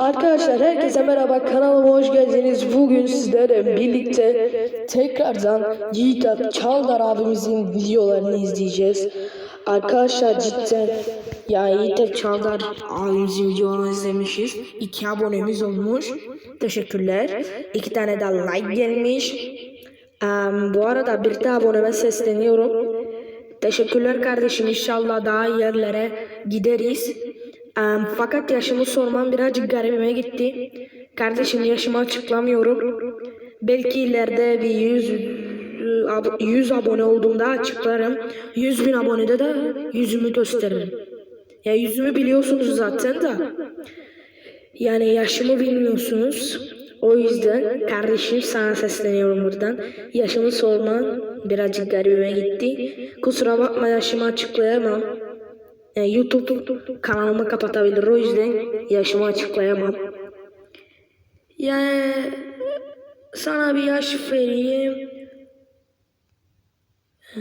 Arkadaşlar herkese merhaba kanalıma hoş geldiniz. Bugün sizlerle birlikte tekrardan Yiğit Çaldar abimizin videolarını izleyeceğiz. Arkadaşlar cidden ya Yiğit Çaldar abimizin videolarını izlemişiz. İki abonemiz olmuş. Teşekkürler. İki tane de like gelmiş. Em, bu arada bir de aboneme sesleniyorum. Teşekkürler kardeşim. İnşallah daha yerlere gideriz. Em, fakat yaşımı sormam birazcık garibime gitti. Kardeşim yaşımı açıklamıyorum. Belki ileride bir 100 ab- 100 abone olduğumda açıklarım. 100 bin abonede de yüzümü gösteririm. Ya yüzümü biliyorsunuz zaten de. Yani yaşımı bilmiyorsunuz. O yüzden kardeşim sana sesleniyorum buradan. Yaşımı sorman birazcık garibime gitti. Kusura bakma yaşımı açıklayamam. E, YouTube kanalımı kapatabilir o yüzden yaşımı açıklayamam. Yani sana bir yaş vereyim. Ee,